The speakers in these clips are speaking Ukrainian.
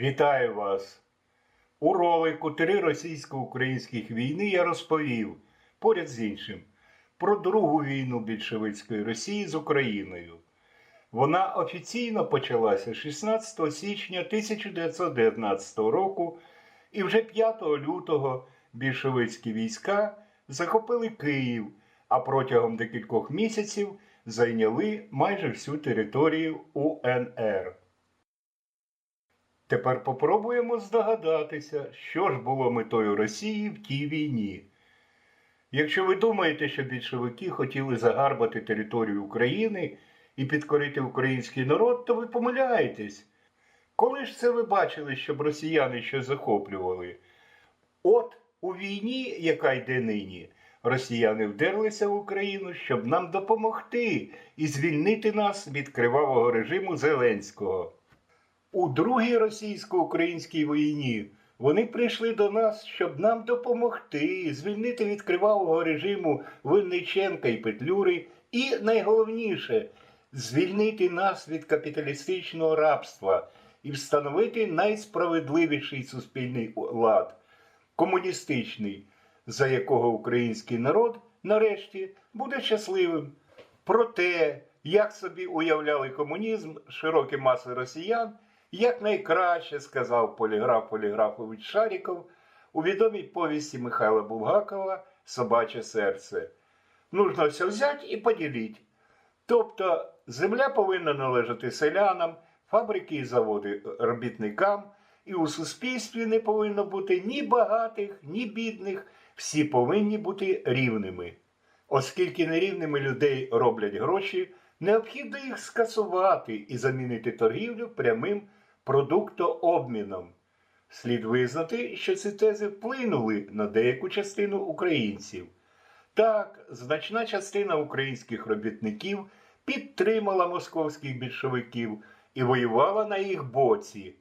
Вітаю вас! У ролику Три російсько-українських війни я розповів, поряд з іншим, про другу війну більшовицької Росії з Україною. Вона офіційно почалася 16 січня 1919 року, і вже 5 лютого більшовицькі війська захопили Київ, а протягом декількох місяців зайняли майже всю територію УНР. Тепер попробуємо здогадатися, що ж було метою Росії в тій війні. Якщо ви думаєте, що більшовики хотіли загарбати територію України і підкорити український народ, то ви помиляєтесь. Коли ж це ви бачили, щоб росіяни щось захоплювали? От у війні, яка йде нині, росіяни вдерлися в Україну, щоб нам допомогти і звільнити нас від кривавого режиму Зеленського. У другій російсько-українській війні вони прийшли до нас, щоб нам допомогти звільнити від кривавого режиму Винниченка і Петлюри, і найголовніше звільнити нас від капіталістичного рабства і встановити найсправедливіший суспільний лад комуністичний, за якого український народ нарешті буде щасливим. Про те, як собі уявляли комунізм широкі маси росіян, як найкраще сказав поліграф Поліграфович Шаріков у відомій повісті Михайла Булгакова Собаче серце. Нужно все взяти і поділити. Тобто земля повинна належати селянам, фабрики і заводи робітникам, і у суспільстві не повинно бути ні багатих, ні бідних, всі повинні бути рівними. Оскільки нерівними людей роблять гроші, необхідно їх скасувати і замінити торгівлю прямим продуктообміном. Слід визнати, що ці тези вплинули на деяку частину українців. Так, значна частина українських робітників підтримала московських більшовиків і воювала на їх боці.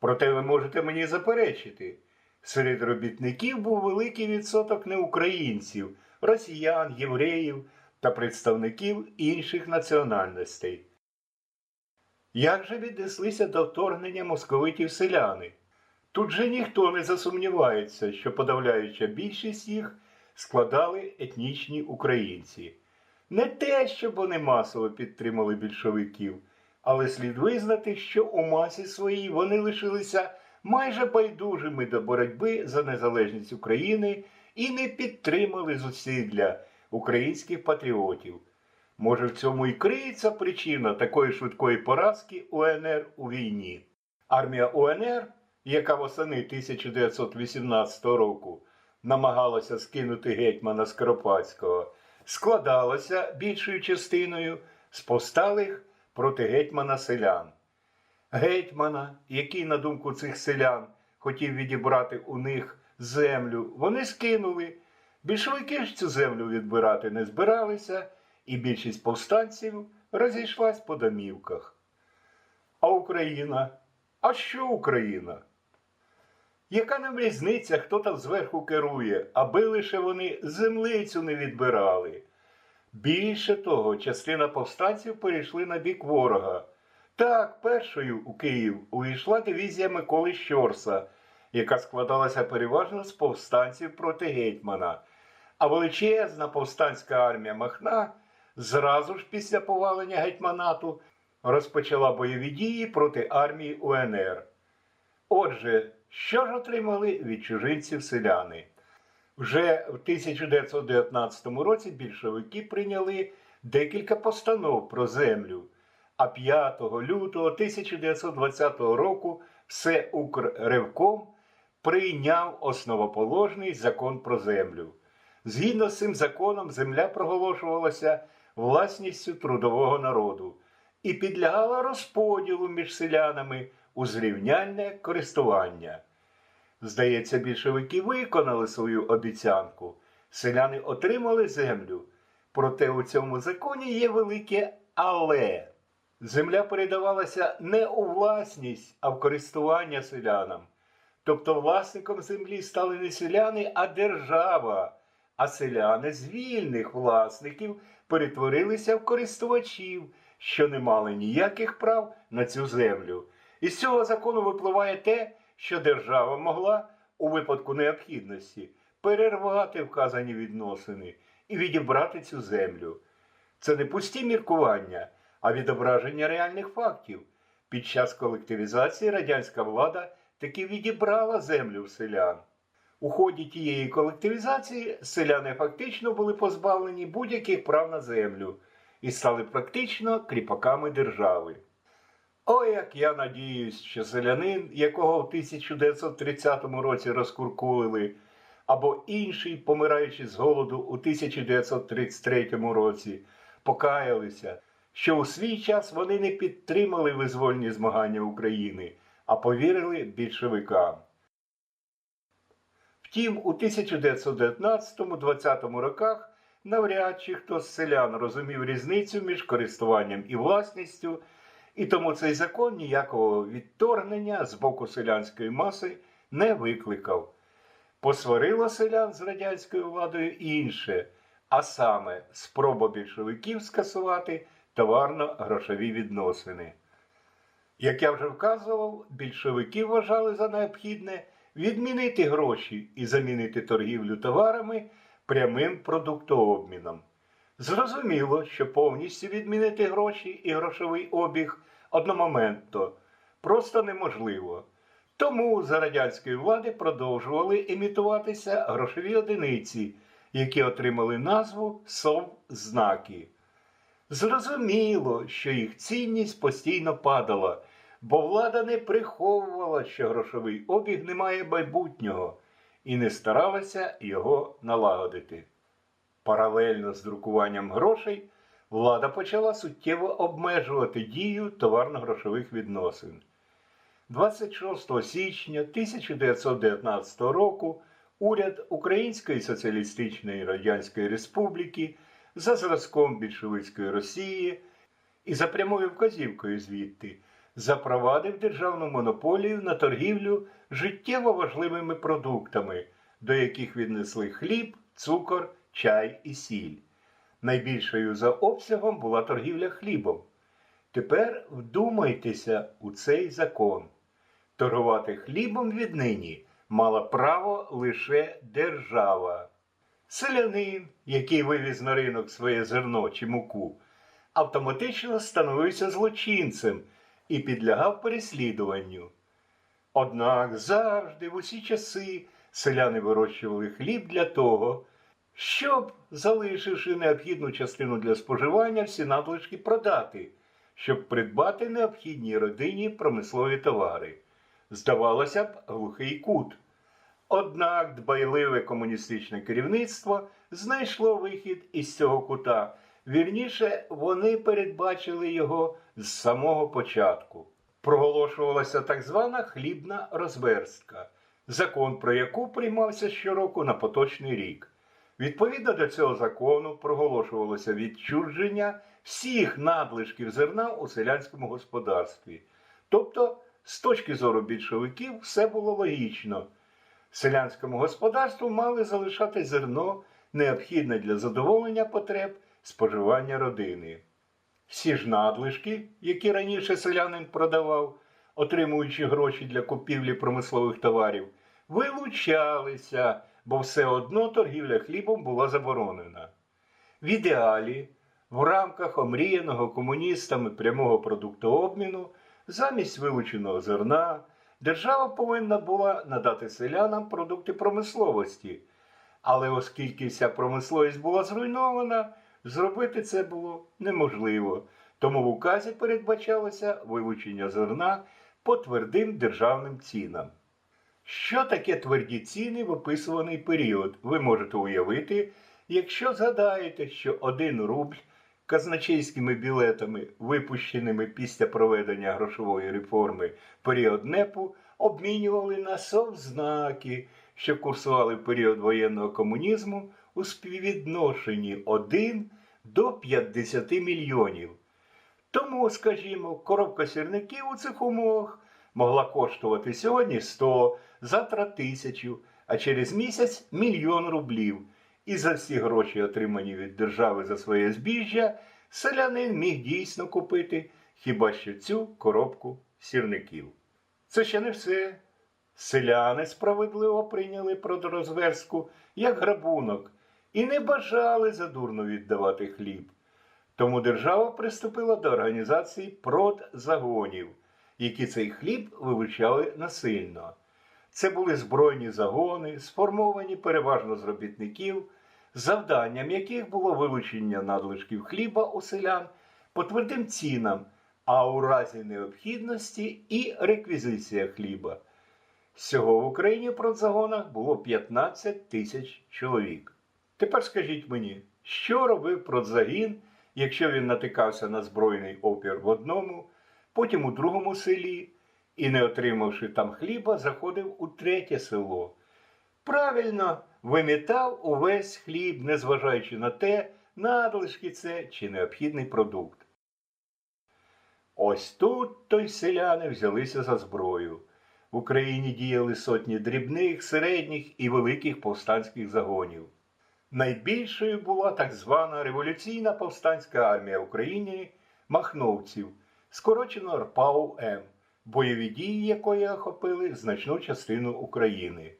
Проте ви можете мені заперечити, серед робітників був великий відсоток неукраїнців, росіян, євреїв та представників інших національностей. Як же віднеслися до вторгнення московитів селяни? Тут же ніхто не засумнівається, що подавляюча більшість їх складали етнічні українці. Не те, щоб вони масово підтримали більшовиків, але слід визнати, що у масі своїй вони лишилися майже байдужими до боротьби за незалежність України і не підтримали зусилля українських патріотів. Може, в цьому і криється причина такої швидкої поразки УНР у війні. Армія УНР, яка восени 1918 року намагалася скинути гетьмана Скоропадського, складалася більшою частиною з повсталих проти гетьмана селян. Гетьмана, який, на думку цих селян, хотів відібрати у них землю, вони скинули. Більшовики ж цю землю відбирати не збиралися, і більшість повстанців розійшлась по домівках. А Україна? А що Україна? Яка нам різниця, хто там зверху керує, аби лише вони землицю не відбирали? Більше того, частина повстанців перейшли на бік ворога. Так, першою у Київ увійшла дивізія Миколи Щорса, яка складалася переважно з повстанців проти гетьмана. А величезна повстанська армія Махна зразу ж після повалення гетьманату розпочала бойові дії проти армії УНР. Отже, що ж отримали від чужинців селяни? Вже в 1919 році більшовики прийняли декілька постанов про землю, а 5 лютого 1920 року все Укрревком прийняв основоположний закон про землю. Згідно з цим законом, земля проголошувалася власністю трудового народу і підлягала розподілу між селянами у зрівняльне користування. Здається, більшовики виконали свою обіцянку. Селяни отримали землю. Проте у цьому законі є велике але. Земля передавалася не у власність, а в користування селянам. Тобто власником землі стали не селяни, а держава. А селяни з вільних власників перетворилися в користувачів, що не мали ніяких прав на цю землю. Із цього закону випливає те, що держава могла у випадку необхідності перервати вказані відносини і відібрати цю землю. Це не пусті міркування, а відображення реальних фактів. Під час колективізації радянська влада таки відібрала землю в селян. У ході тієї колективізації селяни фактично були позбавлені будь-яких прав на землю і стали практично кріпаками держави. Ой, як я надіюсь, що селянин, якого в 1930 році розкуркулили, або інший, помираючи з голоду у 1933 році, покаялися, що у свій час вони не підтримали визвольні змагання України, а повірили більшовикам. Втім, у 1919-20 роках навряд чи хто з селян розумів різницю між користуванням і власністю, і тому цей закон ніякого відторгнення з боку селянської маси не викликав. Посварило селян з радянською владою інше, а саме спроба більшовиків скасувати товарно-грошові відносини. Як я вже вказував, більшовики вважали за необхідне відмінити гроші і замінити торгівлю товарами прямим продуктообміном. Зрозуміло, що повністю відмінити гроші і грошовий обіг одномоментно просто неможливо. Тому за радянської влади продовжували імітуватися грошові одиниці, які отримали назву совзнаки. Зрозуміло, що їх цінність постійно падала, бо влада не приховувала, що грошовий обіг не має майбутнього і не старалася його налагодити. Паралельно з друкуванням грошей влада почала суттєво обмежувати дію товарно-грошових відносин. 26 січня 1919 року уряд Української Соціалістичної Радянської Республіки за зразком більшовицької Росії і за прямою вказівкою звідти запровадив державну монополію на торгівлю життєво важливими продуктами, до яких віднесли хліб, цукор, чай і сіль. Найбільшою за обсягом була торгівля хлібом. Тепер вдумайтеся у цей закон. Торгувати хлібом віднині мала право лише держава. Селянин, який вивіз на ринок своє зерно чи муку, автоматично становився злочинцем і підлягав переслідуванню. Однак завжди в усі часи селяни вирощували хліб для того, щоб, залишивши необхідну частину для споживання, всі надлишки продати, щоб придбати необхідні родині промислові товари. Здавалося б, глухий кут. Однак дбайливе комуністичне керівництво знайшло вихід із цього кута. Вірніше, вони передбачили його з самого початку. Проголошувалася так звана хлібна розверстка, закон про яку приймався щороку на поточний рік. Відповідно до цього закону проголошувалося відчуження всіх надлишків зерна у селянському господарстві. Тобто, з точки зору більшовиків, все було логічно. Селянському господарству мали залишати зерно, необхідне для задоволення потреб споживання родини. Всі ж надлишки, які раніше селянин продавав, отримуючи гроші для купівлі промислових товарів, вилучалися, бо все одно торгівля хлібом була заборонена. В ідеалі, в рамках омріяного комуністами прямого продуктообміну, замість вилученого зерна, держава повинна була надати селянам продукти промисловості. Але оскільки вся промисловість була зруйнована, зробити це було неможливо. Тому в указі передбачалося вилучення зерна по твердим державним цінам. Що таке тверді ціни в описуваний період? Ви можете уявити, якщо згадаєте, що один рубль казначейськими білетами, випущеними після проведення грошової реформи період НЕПу, обмінювали на совзнаки, що курсували в період воєнного комунізму у співвідношенні 1 до 50 мільйонів. Тому, скажімо, коробка сірників у цих умовах могла коштувати сьогодні 100, завтра тисячу, а через місяць мільйон рублів. І за всі гроші, отримані від держави за своє збіжжя, селянин міг дійсно купити хіба що цю коробку сірників. Це ще не все. Селяни справедливо прийняли продорозверстку як грабунок і не бажали задурно віддавати хліб. Тому держава приступила до організації продзагонів, які цей хліб вилучали насильно. Це були збройні загони, сформовані переважно з робітників, завданням яких було вилучення надлишків хліба у селян по твердим цінам, а у разі необхідності і реквізиція хліба. Всього в Україні в продзагонах було 15 тисяч чоловік. Тепер скажіть мені, що робив продзагін, якщо він натикався на збройний опір в одному, потім у другому селі і, не отримавши там хліба, заходив у третє село. Правильно, вимітав увесь хліб, незважаючи на те, надлишки це чи необхідний продукт. Ось тут то й селяни взялися за зброю. В Україні діяли сотні дрібних, середніх і великих повстанських загонів. Найбільшою була так звана революційна повстанська армія України махновців, скорочено РПАУ-М, бойові дії якої охопили значну частину України.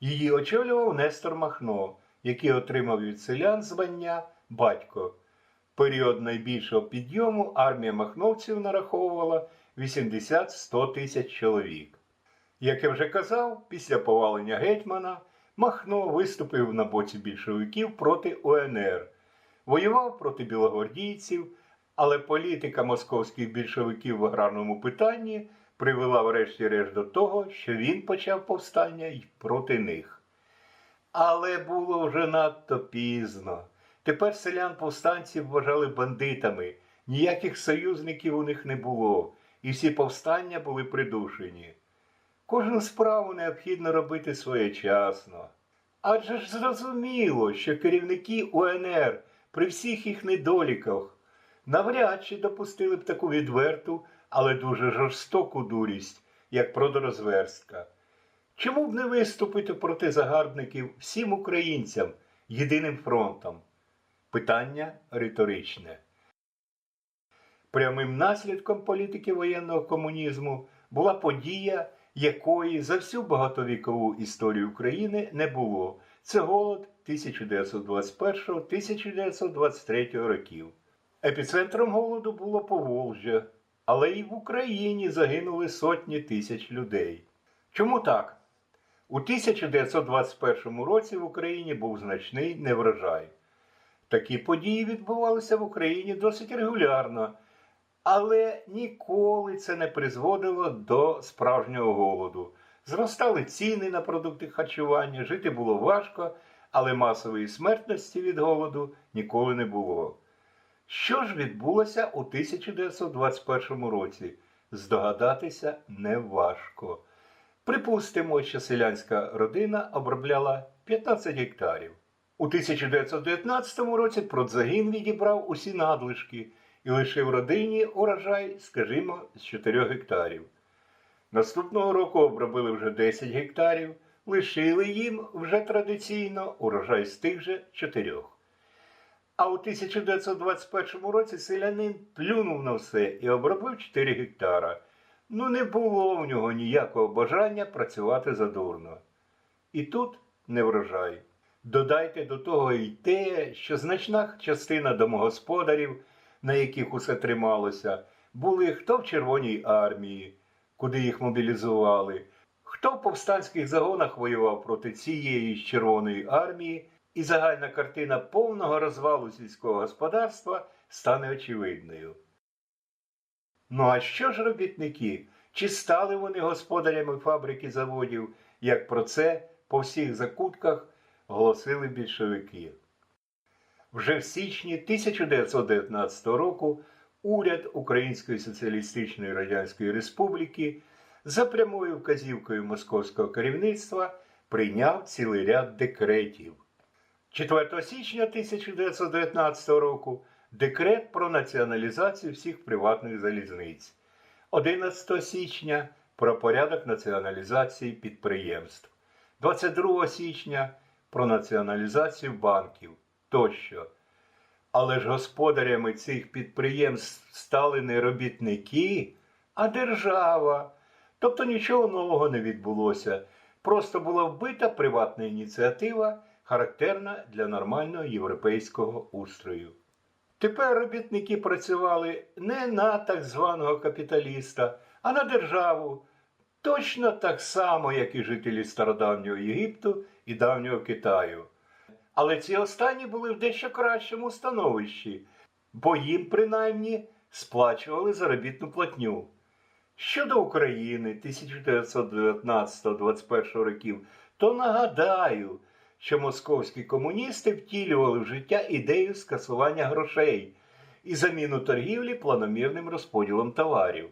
Її очолював Нестор Махно, який отримав від селян звання батько. Період найбільшого підйому армія махновців нараховувала 80-100 тисяч чоловік. Як я вже казав, після повалення гетьмана Махно виступив на боці більшовиків проти УНР, воював проти білогвардійців, але політика московських більшовиків в аграрному питанні привела врешті-решт до того, що він почав повстання й проти них. Але було вже надто пізно. Тепер селян повстанців вважали бандитами, ніяких союзників у них не було, і всі повстання були придушені. Кожну справу необхідно робити своєчасно. Адже ж зрозуміло, що керівники УНР при всіх їх недоліках навряд чи допустили б таку відверту, але дуже жорстоку дурість, як продорозверстка. Чому б не виступити проти загарбників всім українцям єдиним фронтом? Питання риторичне. Прямим наслідком політики воєнного комунізму була подія, якої за всю багатовікову історію України не було. Це голод 1921-1923 років. Епіцентром голоду було Поволжя, але і в Україні загинули сотні тисяч людей. Чому так? У 1921 році в Україні був значний неврожай. Такі події відбувалися в Україні досить регулярно, але ніколи це не призводило до справжнього голоду. Зростали ціни на продукти харчування, жити було важко, але масової смертності від голоду ніколи не було. Що ж відбулося у 1921 році? Здогадатися не важко. Припустимо, що селянська родина обробляла 15 гектарів. У 1919 році продзагін відібрав усі надлишки і лишив родині урожай, скажімо, з 4 гектарів. Наступного року обробили вже 10 гектарів, лишили їм вже традиційно урожай з тих же 4. А у 1921 році селянин плюнув на все і обробив 4 гектара. Ну, не було в нього ніякого бажання працювати задурно. І тут не врожай. Додайте до того й те, що значна частина домогосподарів, на яких усе трималося, були хто в Червоній армії, куди їх мобілізували, хто в повстанських загонах воював проти цієї ж Червоної армії, і загальна картина повного розвалу сільського господарства стане очевидною. Ну а що ж робітники? Чи стали вони господарями фабрики заводів, як про це по всіх закутках голосили більшовики? Вже в січні 1919 року уряд Української Соціалістичної Радянської Республіки за прямою вказівкою московського керівництва прийняв цілий ряд декретів. 4 січня 1919 року декрет про націоналізацію всіх приватних залізниць. 11 січня про порядок націоналізації підприємств. 22 січня про націоналізацію банків тощо. Але ж господарями цих підприємств стали не робітники, а держава. Тобто нічого нового не відбулося. Просто була вбита приватна ініціатива, характерна для нормального європейського устрою. Тепер робітники працювали не на так званого капіталіста, а на державу, точно так само, як і жителі стародавнього Єгипту і давнього Китаю. Але ці останні були в дещо кращому становищі, бо їм принаймні сплачували заробітну платню. Щодо України 1919-21 років, то нагадаю, що московські комуністи втілювали в життя ідею скасування грошей і заміну торгівлі планомірним розподілом товарів.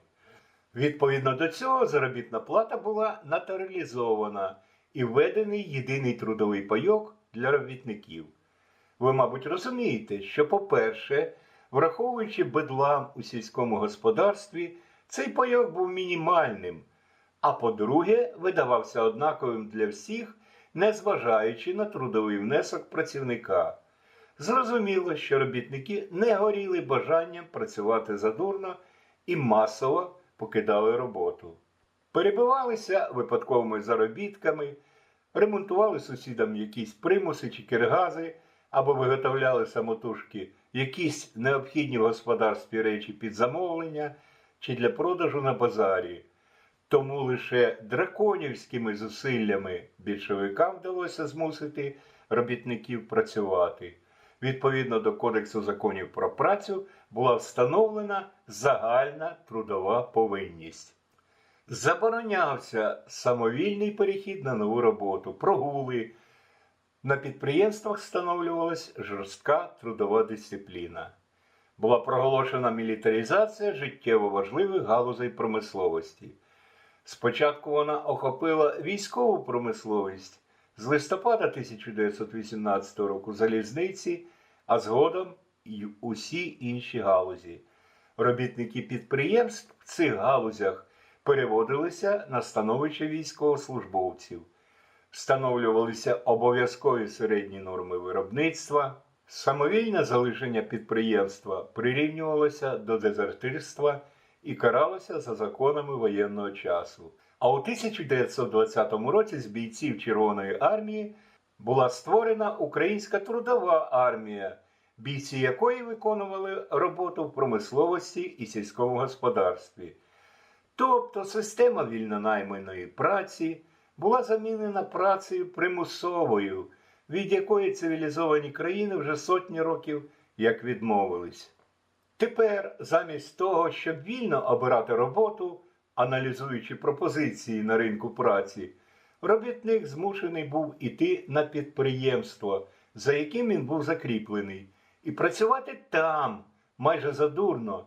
Відповідно до цього, заробітна плата була натуралізована і введений єдиний трудовий пайок для робітників. Ви, мабуть, розумієте, що, по-перше, враховуючи бедлам у сільському господарстві, цей пайок був мінімальним, а по-друге, видавався однаковим для всіх, незважаючи на трудовий внесок працівника. Зрозуміло, що робітники не горіли бажанням працювати задурно і масово покидали роботу. Перебивалися випадковими заробітками, ремонтували сусідам якісь примуси чи киргази або виготовляли самотужки якісь необхідні в господарстві речі під замовлення чи для продажу на базарі. Тому лише драконівськими зусиллями більшовикам вдалося змусити робітників працювати. Відповідно до Кодексу законів про працю була встановлена загальна трудова повинність. Заборонявся самовільний перехід на нову роботу, прогули. На підприємствах встановлювалась жорстка трудова дисципліна. Була проголошена мілітаризація життєво важливих галузей промисловості. Спочатку вона охопила військову промисловість з листопада 1918 року залізниці, а згодом і усі інші галузі. Робітники підприємств в цих галузях переводилися на становище військовослужбовців, встановлювалися обов'язкові середні норми виробництва, самовільне залишення підприємства прирівнювалося до дезертирства і каралося за законами воєнного часу. А у 1920 році з бійців Червоної армії була створена Українська трудова армія, бійці якої виконували роботу в промисловості і сільському господарстві. Тобто система вільнонайманої праці була замінена працею примусовою, від якої цивілізовані країни вже сотні років як відмовились. Тепер, замість того, щоб вільно обирати роботу, аналізуючи пропозиції на ринку праці, робітник змушений був іти на підприємство, за яким він був закріплений, і працювати там майже задурно.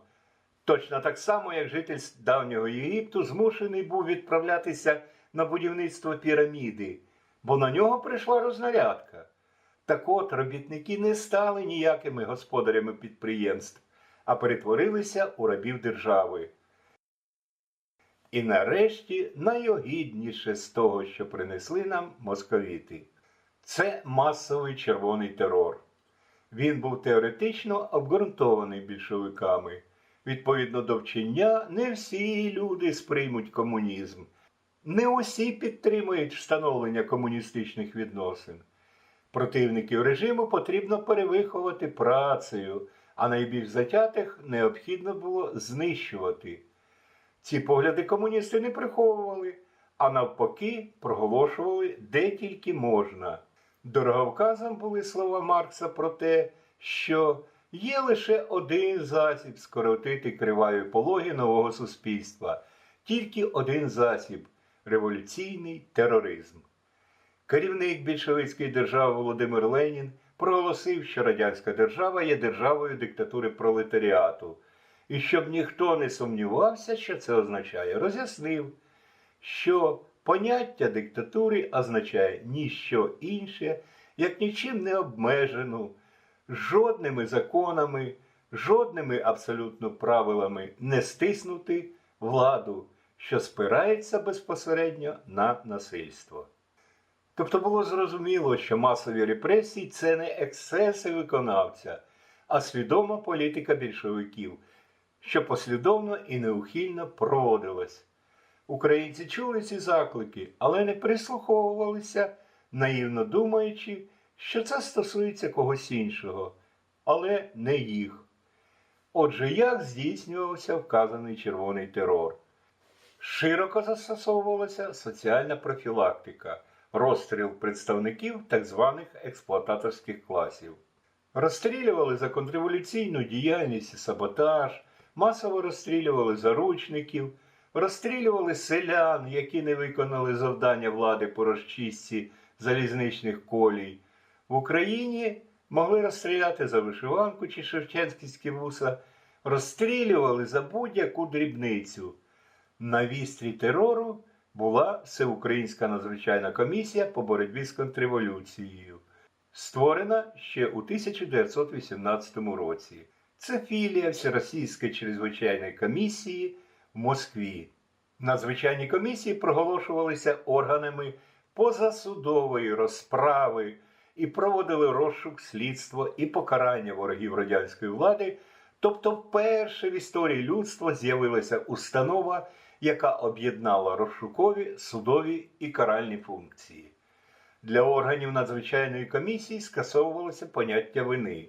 Точно так само, як житель давнього Єгипту змушений був відправлятися на будівництво піраміди, бо на нього прийшла рознарядка. Так от робітники не стали ніякими господарями підприємств, а перетворилися у рабів держави. І нарешті найогідніше з того, що принесли нам московіти. Це масовий червоний терор. Він був теоретично обґрунтований більшовиками. Відповідно до вчення, не всі люди сприймуть комунізм, не усі підтримують встановлення комуністичних відносин. Противників режиму потрібно перевиховати працею, а найбільш затятих необхідно було знищувати. Ці погляди комуністи не приховували, а навпаки, проголошували де тільки можна. Дороговказом були слова Маркса про те, що є лише один засіб скоротити криваві пологи нового суспільства, тільки один засіб революційний тероризм. Керівник більшовицької держави Володимир Ленін проголосив, що радянська держава є державою диктатури пролетаріату. І щоб ніхто не сумнівався, що це означає, роз'яснив, що поняття диктатури означає ніщо інше, як нічим не обмежену, жодними законами, жодними абсолютно правилами не стиснути владу, що спирається безпосередньо на насильство. Тобто було зрозуміло, що масові репресії це не ексцеси виконавця, а свідома політика більшовиків, що послідовно і неухильно проводилось. Українці чули ці заклики, але не прислуховувалися, наївно думаючи, що це стосується когось іншого, але не їх. Отже, як здійснювався вказаний червоний терор? Широко застосовувалася соціальна профілактика, розстріл представників так званих експлуататорських класів. Розстрілювали за контрреволюційну діяльність і саботаж, масово розстрілювали заручників, розстрілювали селян, які не виконали завдання влади по розчистці залізничних колій. В Україні могли розстріляти за вишиванку чи шевченківські вуса, розстрілювали за будь-яку дрібницю. На вістрі терору була Всеукраїнська надзвичайна комісія по боротьбі з контрреволюцією, створена ще у 1918 році. Це філія Всеросійської чрезвичайної комісії в Москві. Надзвичайні комісії проголошувалися органами позасудової розправи і проводили розшук, слідство і покарання ворогів радянської влади. Тобто, вперше в історії людства з'явилася установа, яка об'єднала розшукові, судові і каральні функції. Для органів надзвичайної комісії скасовувалося поняття вини.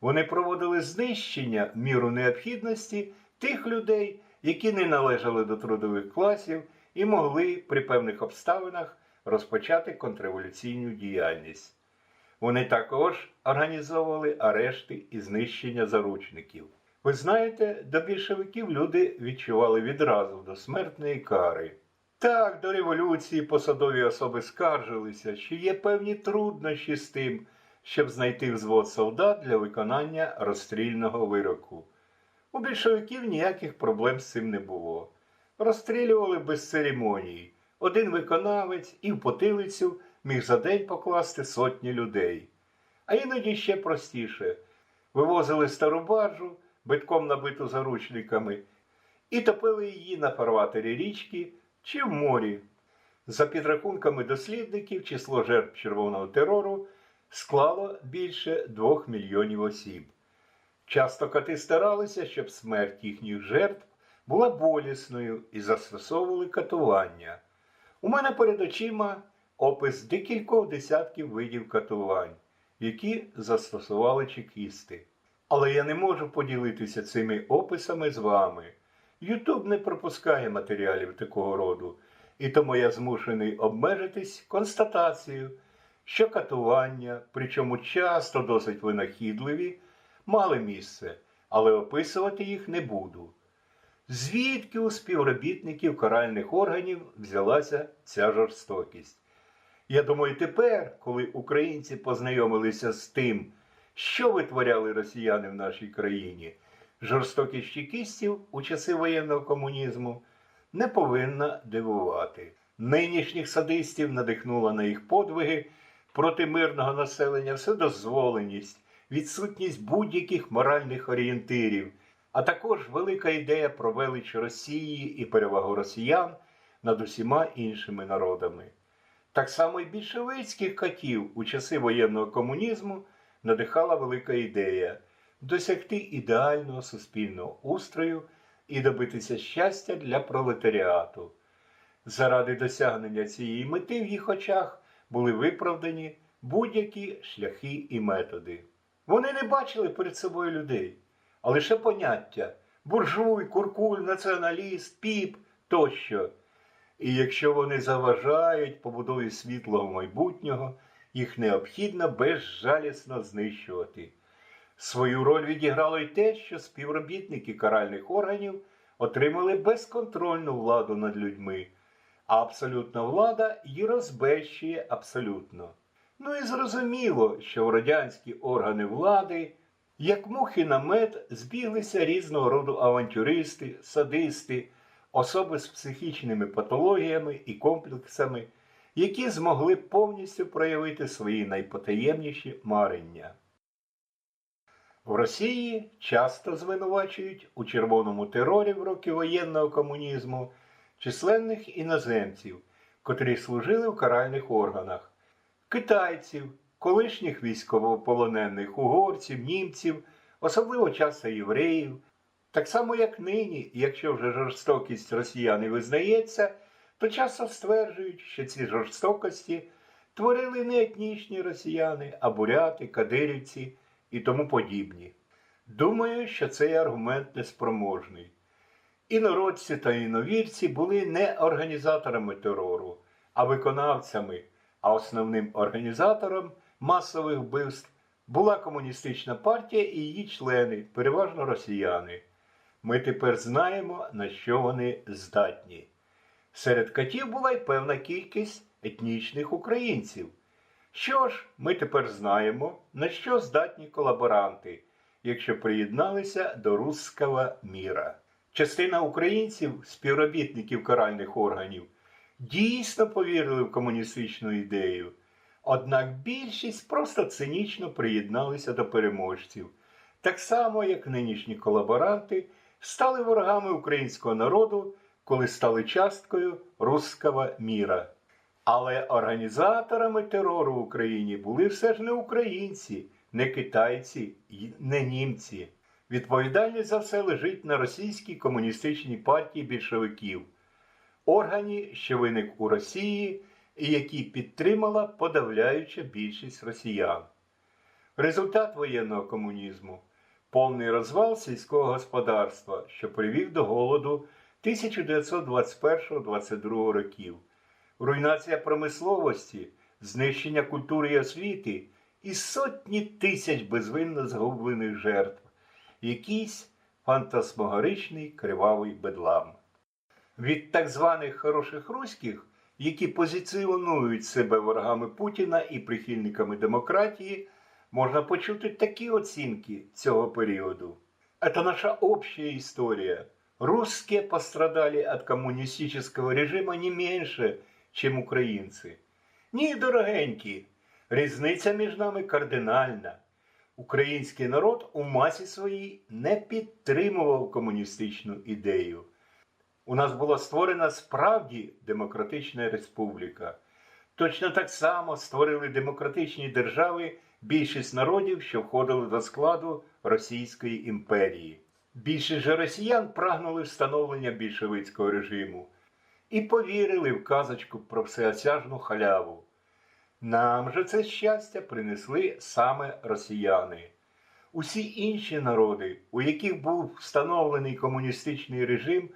Вони проводили знищення в міру необхідності тих людей, які не належали до трудових класів і могли при певних обставинах розпочати контрреволюційну діяльність. Вони також організовували арешти і знищення заручників. Ви знаєте, до більшовиків люди відчували відразу до смертної кари. Так, до революції посадові особи скаржилися, що є певні труднощі з тим, щоб знайти взвод солдат для виконання розстрільного вироку. У більшовиків ніяких проблем з цим не було. Розстрілювали без церемонії. Один виконавець і в потилицю міг за день покласти сотні людей. А іноді ще простіше вивозили стару баржу, битком набиту заручниками, і топили її на фарватері річки чи в морі. За підрахунками дослідників, число жертв червоного терору склало більше двох мільйонів осіб. Часто коти старалися, щоб смерть їхніх жертв була болісною і застосовували катування. У мене перед очима опис декількох десятків видів катувань, які застосували чекісти. Але я не можу поділитися цими описами з вами. Ютуб не пропускає матеріалів такого роду, і тому я змушений обмежитись констатацією, що катування, причому часто досить винахідливі, мали місце, але описувати їх не буду. Звідки у співробітників каральних органів взялася ця жорстокість? Я думаю, тепер, коли українці познайомилися з тим, що витворяли росіяни в нашій країні, жорстокість чекістів у часи воєнного комунізму не повинна дивувати. Нинішніх садистів надихнула на їх подвиги проти мирного населення вседозволеність, відсутність будь-яких моральних орієнтирів, а також велика ідея про велич Росії і перевагу росіян над усіма іншими народами. Так само і більшовицьких катів у часи воєнного комунізму надихала велика ідея досягти ідеального суспільного устрою і добитися щастя для пролетаріату. Заради досягнення цієї мети в їх очах були виправдані будь-які шляхи і методи. Вони не бачили перед собою людей, а лише поняття буржуй, куркуль, націоналіст, піп тощо. І якщо вони заважають побудові світлого майбутнього, їх необхідно безжалісно знищувати. Свою роль відіграло й те, що співробітники каральних органів отримали безконтрольну владу над людьми, а абсолютна влада її розбещує абсолютно. Ну і зрозуміло, що в радянські органи влади, як мухи на мед, збіглися різного роду авантюристи, садисти, особи з психічними патологіями і комплексами, які змогли повністю проявити свої найпотаємніші марення. В Росії часто звинувачують у червоному терорі в роки воєнного комунізму численних іноземців, котрі служили в каральних органах, китайців, колишніх військовополонених угорців, німців, особливо часто євреїв, Так само, як нині, якщо вже жорстокість росіян і визнається, то часто стверджують, що ці жорстокості творили не етнічні росіяни, а буряти, кадирівці і тому подібні. Думаю, що цей аргумент неспроможний. Інородці та іновірці були не організаторами терору, а виконавцями, а основним організатором масових вбивств була комуністична партія і її члени, переважно росіяни. Ми тепер знаємо, на що вони здатні. Серед катів була й певна кількість етнічних українців. Що ж, ми тепер знаємо, на що здатні колаборанти, якщо приєдналися до русского міра. Частина українців, співробітників каральних органів, дійсно повірили в комуністичну ідею, однак більшість просто цинічно приєдналися до переможців, так само як нинішні колаборанти стали ворогами українського народу, коли стали часткою русского міра. Але організаторами терору в Україні були все ж не українці, не китайці не німці. Відповідальність за все лежить на російській комуністичній партії більшовиків, органі, що виник у Росії і який підтримала подавляюча більшість росіян. Результат воєнного комунізму повний розвал сільського господарства, що привів до голоду 1921-22 років, руйнація промисловості, знищення культури і освіти і сотні тисяч безвинно згублених жертв, якийсь фантасмогоричний кривавий бедлам. Від так званих хороших руських, які позиціонують себе ворогами Путіна і прихильниками демократії, можно почути такі оцінки цього періоду. Это наша общая история. Русские пострадали от коммунистического режима не меньше, чем українці. Ні, дорогенькі, різниця між нами кардинальна. Український народ у масі своїй не підтримував комуністичну ідею. У нас була створена справді демократична республіка. Точно так само створили демократичні держави більшість народів, що входили до складу Російської імперії. Більшість же росіян прагнули встановлення більшовицького режиму і повірили в казочку про всеосяжну халяву. Нам же це щастя принесли саме росіяни. Усі інші народи, у яких був встановлений комуністичний режим,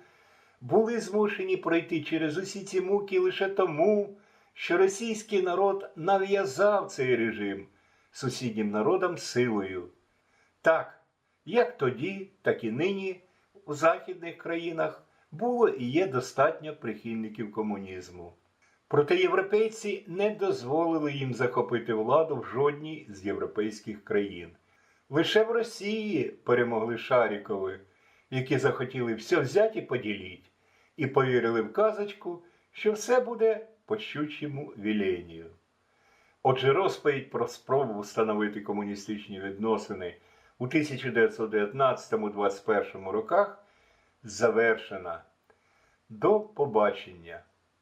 були змушені пройти через усі ці муки лише тому, що російський народ нав'язав цей режим сусіднім народам силою. Так, як тоді, так і нині у західних країнах було і є достатньо прихильників комунізму. Проте європейці не дозволили їм захопити владу в жодній з європейських країн. Лише в Росії перемогли Шарікови, які захотіли все взяти і поділіть, і повірили в казочку, що все буде по щучому віленню. Отже, розповідь про спробу встановити комуністичні відносини у 1919-21 роках завершена. До побачення!